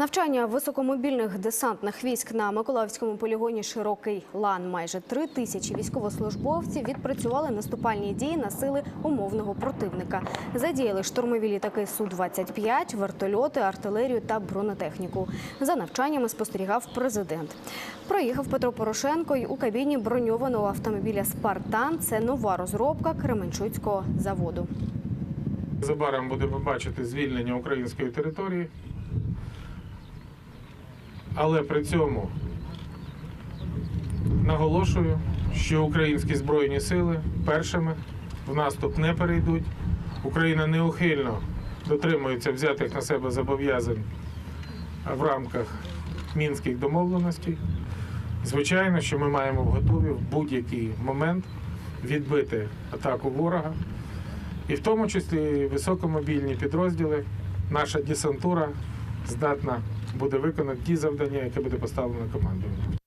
Навчання високомобільних десантних військ на Миколаївському полігоні Широкий лан. Майже три тисячі військовослужбовців відпрацювали наступальні дії на сили умовного противника. Задіяли штурмові літаки су 25 вертольоти, артилерію та бронетехніку. За навчаннями спостерігав президент. Проїхав Петро Порошенко й у кабіні броньованого автомобіля Спартан. Це нова розробка Кременчуцького заводу. Незабаром будемо бачити звільнення української території, але при цьому наголошую, що українські збройні сили першими в наступ не перейдуть. Україна неухильно дотримується взятих на себе зобов'язань в рамках мінських домовленостей. Звичайно, що ми маємо в готові в будь-який момент відбити атаку ворога. І в тому числі високомобільні підрозділи, наша десантура здатна буде виконати ті завдання, які буде поставлено командуванням.